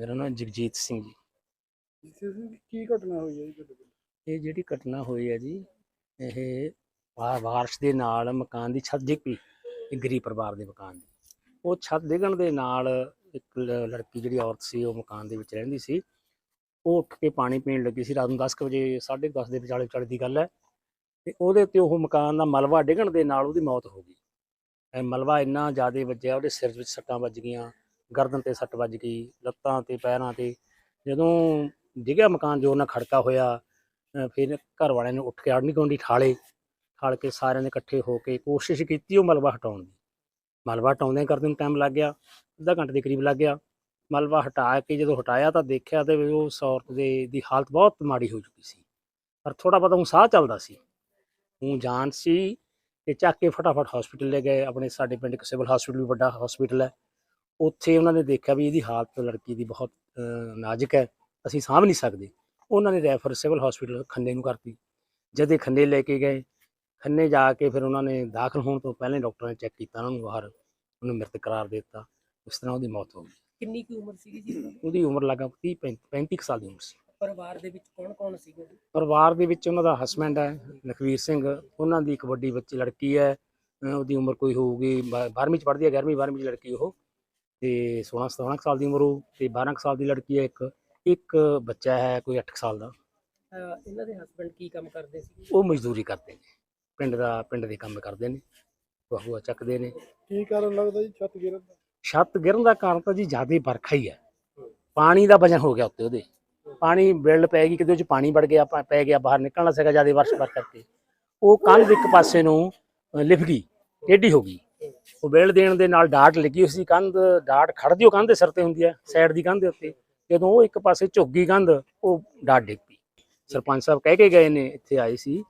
ਮੇਰਾ ਨਾਮ ਜਗਜੀਤ ਸਿੰਘ ਜੀ। ਜਿਸ ਕੀ ਘਟਨਾ ਹੋਈ ਹੈ ਜੀ ਤੁਹਾਡੇ ਕੋਲ? ਇਹ ਜਿਹੜੀ ਘਟਨਾ ਹੋਈ ਹੈ ਜੀ ਇਹ ਵਾ- ਬਾਰਿਸ਼ ਦੇ ਨਾਲ ਮਕਾਨ ਦੀ ਛੱਤ ਡਿੱਗ ਪਈ ਇੱਕ ਗਰੀਬ ਪਰਿਵਾਰ ਦੇ ਮਕਾਨ ਦੀ। ਉਹ ਛੱਤ ਡਿੱਗਣ ਦੇ ਨਾਲ ਇੱਕ ਲ- ਲੜਕੀ ਜਿਹੜੀ ਔਰਤ ਸੀ ਉਹ ਮਕਾਨ ਦੇ ਵਿੱਚ ਰਹਿੰਦੀ ਸੀ। ਉਹ ਉੱਠ ਕੇ ਪਾਣੀ ਪੀਣ ਲੱਗੀ ਸੀ ਰਾਤ ਨੂੰ 10 ਕੁ ਵਜੇ 10:30 ਦੇ ਵਿਚਾਲੇ ਵਿਚਾਲੇ ਦੀ ਗੱਲ ਹੈ। ਤੇ ਉਹਦੇ ਤੇ ਉਹ ਮਕਾਨ ਦਾ ਮਲਬਾ ਡਿੱਗਣ ਦੇ ਨਾਲ ਉਹਦੀ ਮੌਤ ਹੋ ਗਈ। ਇਹ ਮਲਬਾ ਇੰਨਾ ਜ਼ਿਆਦਾ ਵੱਜਿਆ ਉਹਦੇ ਸਿਰ ਵਿੱਚ ਸੱਟਾਂ ਵੱਜ ਗਈਆਂ। ਗਰਦਨ ਤੇ ਸੱਟ ਵੱਜ ਗਈ, ਲੱਤਾਂ ਤੇ, ਪੈਰਾਂ ਤੇ। ਜਦੋਂ ਡਿੱਗਿਆ ਮਕਾਨ, ਜੋ ਨਾਲ ਖੜਕਾ ਹੋਇਆ ਫਿਰ ਘਰ ਵਾਲਿਆਂ ਨੇ ਉੱਠ ਕੇ ਆੜਨੀ ਗੁਆਂਢੀ ਠਾਲੇ, ਠਾਲ ਕੇ ਸਾਰਿਆਂ ਨੇ ਇਕੱਠੇ ਹੋ ਕੇ ਕੋਸ਼ਿਸ਼ ਕੀਤੀ ਉਹ ਮਲਬਾ ਹਟਾਉਣ ਦੀ। ਮਲਬਾ ਹਟਾਉਂਦੇ ਕਰਦੇ ਨੂੰ ਟਾਈਮ ਲੱਗ ਗਿਆ, ਅੱਧਾ ਘੰਟੇ ਦੇ ਕਰੀਬ ਲੱਗ ਗਿਆ। ਮਲਬਾ ਹਟਾ ਕੇ ਜਦੋਂ ਹਟਾਇਆ ਤਾਂ ਦੇਖਿਆ ਤੇ ਵੀ ਉਸ ਔਰਤ ਦੇ, ਦੀ ਹਾਲਤ ਬਹੁਤ ਮਾੜੀ ਹੋ ਚੁੱਕੀ ਸੀ। ਪਰ ਥੋੜਾ ਬਹੁਤਾ ਉਹ ਸਾਹ ਚੱਲਦਾ ਸੀ। ਉਹ ਜਾਨ ਸੀ ਤੇ ਚੱਕ ਕੇ ਫਟਾਫਟ ਹਸਪੀਟਲ ਲੈ ਗਏ। ਆਪਣੇ ਸਾਡੇ ਪਿੰਡ ਇੱਕ ਸਿਵਲ ਹਸਪੀਟਲ ਵੀ ਵੱਡਾ ਹਸਪੀਟਲ ਹੈ। ਉੱਥੇ ਉਹਨਾਂ ਨੇ ਦੇਖਿਆ ਵੀ ਇਹਦੀ ਹਾਲਤ ਲੜਕੀ ਦੀ ਬਹੁਤ ਨਾਜ਼ੁਕ ਹੈ। ਅਸੀਂ ਸਾਂਭ ਨਹੀਂ ਸਕਦੇ। ਉਹਨਾਂ ਨੇ ਰੈਫਰ ਸਿਵਲ ਹਸਪੀਟਲ ਖੰਨੇ ਨੂੰ ਕਰਤੀ। ਜਦ ਇਹ ਖੰਨੇ ਲੈ ਕੇ ਗਏ ਖੰਨੇ ਜਾ ਕੇ ਫਿਰ ਉਹਨਾਂ ਨੇ ਦਾਖਲ ਹੋਣ ਤੋਂ ਪਹਿਲਾਂ ਡਾਕਟਰਾਂ ਨੇ ਚੈੱਕ ਕੀਤਾ ਉਹਨਾਂ ਨੂੰ ਬਾਹਰ ਉਹਨੂੰ ਮ੍ਰਿਤ ਕਰਾਰ ਦੇ ਦਿੱਤਾ। ਉਸ ਤਰ੍ਹਾਂ ਉਹਦੀ ਮੌਤ ਹੋ ਗਈ। ਕਿੰਨੀ ਕੁ ਉਮਰ ਸੀਗੀ ਜੀ ਉਹਦੀ ਉਮਰ ਲਗਾ 30 35 ਕੁ ਸਾਲ ਦੀ ਉਮਰ ਸੀ। ਪਰਿਵਾਰ ਦੇ ਵਿੱਚ ਕੌਣ ਕੌਣ ਸੀਗੇ? ਪਰਿਵਾਰ ਦੇ ਵਿੱਚ ਉਹਨਾਂ ਦਾ ਹਸਬੈਂਡ ਹੈ ਲਖਵੀਰ ਸਿੰਘ। ਉਹਨਾਂ ਦੀ ਇੱਕ ਵੱਡੀ ਬੱਚੀ ਲੜਕੀ ਹੈ। ਉਹਦੀ ਉਮਰ ਕੋਈ ਹੋਊਗੀ 12ਵੀਂ ਚ ਪੜ੍ਹਦੀ ਹੈ 11ਵੀਂ 12ਵੀਂ ਦੀ ਲੜਕੀ ਉਹ। ਤੇ 16 17 ਕੁ ਸਾਲ ਦੀ ਉਮਰ ਉਹ ਤੇ 12 ਕੁ ਸਾਲ ਦੀ ਲੜਕੀ ਹੈ ਇੱਕ। ਇੱਕ ਬੱਚਾ ਹੈ ਕੋਈ 8 ਸਾਲ ਦਾ। ਇਹਨਾਂ ਦੇ ਹਸਬੰਡ ਕੀ ਕੰਮ ਕਰਦੇ ਸੀ? ਉਹ ਮਜ਼ਦੂਰੀ ਕਰਦੇ ਨੇ। ਪਿੰਡ ਦਾ ਪਿੰਡ ਦੇ ਕੰਮ ਕਰਦੇ ਨੇ। ਬਹੂਆ ਚੱਕਦੇ ਨੇ। ਕੀ ਕਾਰਨ ਲੱਗਦਾ ਜੀ ਛੱਤ ਗਿਰਨ ਦਾ? ਛੱਤ ਗਿਰਨ ਦਾ ਕਾਰਨ ਤਾਂ ਜੀ ਜ਼ਿਆਦਾ ਵਰਖਾ ਹੀ ਹੈ। ਪਾਣੀ ਦਾ ਵਜਨ ਹੋ ਗਿਆ ਉੱਤੇ ਉਹਦੇ। ਪਾਣੀ ਬਿਲਡ ਪੈ ਗਈ ਕਿਤੇ ਉਹ ਚ ਪਾਣੀ ਵੜ ਗਿਆ ਪਾ- ਗਿਆ ਬਾਹਰ ਨਿਕਲਣਾ ਸੀਗਾ ਜ਼ਿਆਦਾ ਵਰਸ਼ ਵਰ ਕਰਕੇ। ਉਹ ਕੰਧ ਇੱਕ ਪਾਸੇ ਨੂੰ ਲਿਫ ਗਈ ਟੇਢੀ ਹੋ ਗਈ। ਉਹ ਦੇਣ ਦੇ ਨਾਲ ਡਾਟ ਲੱਗੀ ਹੋਈ ਸੀ ਕੰਧ, ਡਾਟ ਖੜਦੀ ਉਹ ਕੰਧ ਦੇ ਸਿਰ ਤੇ ਹੁੰਦੀ ਹੈ ਸਾਈਡ ਦੀ ਕੰਧ ਦੇ ਉੱਤੇ। ਜਦੋਂ ਉਹ ਇੱਕ ਪਾਸੇ ਝੁੱਕ ਕੰਧ, ਉਹ ਡਾਟ ਡਿੱਗ ਪਈ। ਸਰਪੰਚ ਸਾਹਿਬ ਕਹਿ ਕੇ ਗਏ ਨੇ, ਇੱਥੇ ਆਏ ਸੀ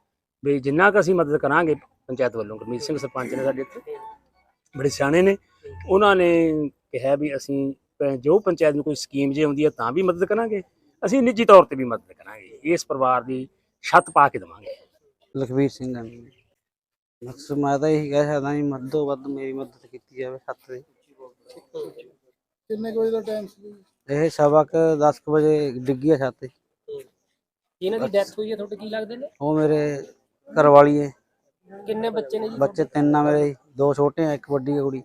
ਵੀ ਜਿੰਨਾ ਕੁ ਅਸੀਂ ਮਦਦ ਕਰਾਂਗੇ ਪੰਚਾਇਤ ਵੱਲੋਂ, ਗੁਰਮੀਤ ਸਿੰਘ ਸਰਪੰਚ ਨੇ ਸਾਡੇ ਇੱਥੇ, ਬੜੇ ਸਿਆਣੇ ਨੇ। ਉਹਨਾਂ ਨੇ ਕਿਹਾ ਵੀ ਅਸੀਂ ਜੋ ਪੰਚਾਇਤ ਨੂੰ ਕੋਈ ਸਕੀਮ ਜੇ ਆਉਂਦੀ ਹੈ, ਤਾਂ ਵੀ ਮਦਦ ਕਰਾਂਗੇ। ਅਸੀਂ ਨਿੱਜੀ ਤੌਰ ਤੇ ਵੀ ਮਦਦ ਕਰਾਂਗੇ। ਇਸ ਪਰਿਵਾਰ ਦੀ ਛੱਤ ਪਾ ਕੇ ਦੇਵਾਂਗੇ। ਲਖਵੀਰ ਸਿੰਘ ਬਸ ਮੈਂ ਤਾਂ ਇਹੀ ਕਹਿ ਸਕਦਾ ਜੀ ਮੱਧ ਤੋਂ ਵੱਧ ਮੇਰੀ ਮਦਦ ਕੀਤੀ ਜਾਵੇ ਛੱਤ ਦੀ। ਕਿੰਨੇ ਕੁ ਵਜੇ ਦਾ ਟਾਈਮ ਸੀ? ਇਹ ਸਵਾ ਕੁ 10 ਕੁ ਵਜੇ ਡਿੱਗੀ ਆ ਛੱਤ ਇਹਨਾਂ ਦੀ ਡੈਥ ਹੋਈ ਹੈ ਤੁਹਾਡੇ ਕੀ ਲੱਗਦੇ ਨੇ? ਉਹ ਮੇਰੇ ਘਰ ਵਾਲੀ ਹੈ ਕਿੰਨੇ ਬੱਚੇ ਨੇ ਜੀ? ਬੱਚੇ ਤਿੰਨ ਆ ਮੇਰੇ ਦੋ ਛੋਟੇ ਆ ਇੱਕ ਵੱਡੀ ਆ ਕੁੜੀ।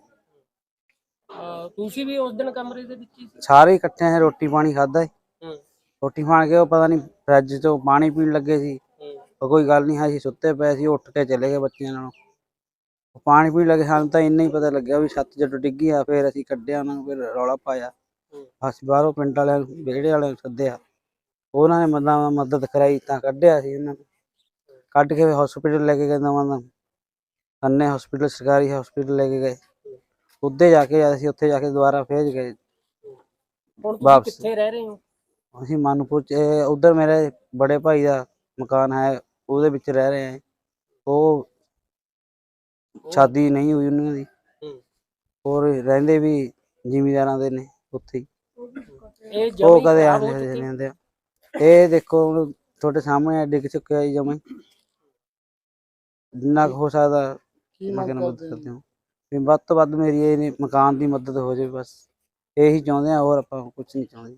ਅਹ ਤੁਸੀਂ ਵੀ ਉਸ ਦਿਨ ਕਮਰੇ ਦੇ ਵਿੱਚ ਹੀ ਸੀ? ਸਾਰੇ ਇਕੱਠੇ ਆ ਰੋਟੀ ਪਾਣੀ ਖਾਦਾ ਹੂੰ। ਰੋਟੀ ਖਾਣ ਕੇ ਉਹ ਪਤਾ ਨਹੀਂ ਫਰਿੱਜ ਤੋਂ ਪਾਣੀ ਪੀਣ ਲੱਗੇ ਸੀ। ਉਹ ਕੋਈ ਗੱਲ ਨਹੀਂ ਅਸੀਂ ਸੁੱਤੇ ਪਏ ਸੀ ਉੱਠ ਕੇ ਚਲੇ ਗਏ ਬੱਚਿਆਂ ਨਾਲ। ਉਹ ਪਾਣੀ ਪੀਣ ਲੱਗੇ ਸਾਨੂੰ ਤਾਂ ਇੰਨਾ ਹੀ ਪਤਾ ਲੱਗਿਆ ਵੀ ਛੱਤ ਜਦੋਂ ਡਿੱਗੀ ਆ ਫਿਰ ਅਸੀਂ ਕੱਢਿਆ ਉਹਨਾਂ ਨੂੰ ਫਿਰ ਰੌਲਾ ਪਾਇਆ। ਅਸੀਂ ਬਾਹਰੋਂ ਪਿੰਡ ਵਾਲਿਆਂ ਨੂੰ ਵਿਹੜੇ ਵਾਲਿਆਂ ਨੂੰ ਸੱਦਿਆ। ਉਹਨਾਂ ਨੇ ਮਦਦ ਮਦਦ ਕਰਾਈ ਤਾਂ ਕੱਢਿਆ ਸੀ ਉਹਨਾਂ ਨੂੰ। ਕੱਢ ਕੇ ਹਸਪੀਟਲ ਲੈ ਕੇ ਗਏ ਨਵਾਂ ਦਾ ਅੰਨੇ ਹਸਪੀਟਲ ਸਰਕਾਰੀ ਹਸਪੀਟਲ ਲੈ ਕੇ ਗਏ। ਉੱਦੇ ਜਾ ਕੇ ਅਸੀਂ ਉੱਥੇ ਜਾ ਕੇ ਦੁਬਾਰਾ ਫੇਰ ਗਏ। ਹੁਣ ਤੁਸੀਂ ਵਾਪਸ। ਕਿੱਥੇ ਰਹਿ ਰਹੇ ਹੋ? ਅਸੀਂ ਮਾਨੂਪੁਰ ਚ ਉਧਰ ਮੇਰੇ ਬੜੇ ਭਾਈ ਦਾ ਮਕਾਨ ਹੈ ਉਹਦੇ ਵਿੱਚ ਰਹਿ ਰਹੇ ਹਾਂ। ਉਹ ਸ਼ਾਦੀ ਨਹੀਂ ਹੋਈ ਉਹਨਾਂ ਦੀ। ਹੋਰ ਰਹਿੰਦੇ ਵੀ ਜ਼ਿਮੀਦਾਰਾਂ ਦੇ ਨੇ ਉੱਥੇ ਹੀ। ਇਹ ਉਹ ਜਮੀ ਕਦੇ ਖਰਾਬ ਹੋ ਆਉਂਦੇ ਚੁੱਕੀ। ਰਹਿੰਦੇ ਆ ਇਹ ਦੇਖੋ ਹੁਣ ਤੁਹਾਡੇ ਸਾਹਮਣੇ ਡਿੱਗ ਚੁੱਕਿਆ ਜੀ ਜਮੇ ਜਿੰਨਾ ਕੁ ਹੋ ਸਕਦਾ ਕੀ ਮੈਂ ਮੰਗ ਕਹਿੰਦਾ ਮਦਦ ਕਰਦੇ ਕਰਦੇ ਹਾਂ? ਵੀ ਵੱਧ ਤੋਂ ਵੱਧ ਮੇਰੀ ਇਹ ਮਕਾਨ ਦੀ ਮਦਦ ਹੋ ਜਾਵੇ ਬਸ। ਇਹੀ ਚਾਹੁੰਦੇ ਆ ਹੋਰ ਆਪਾਂ ਕੁਝ ਨਹੀਂ ਚਾਹੁੰਦੇ।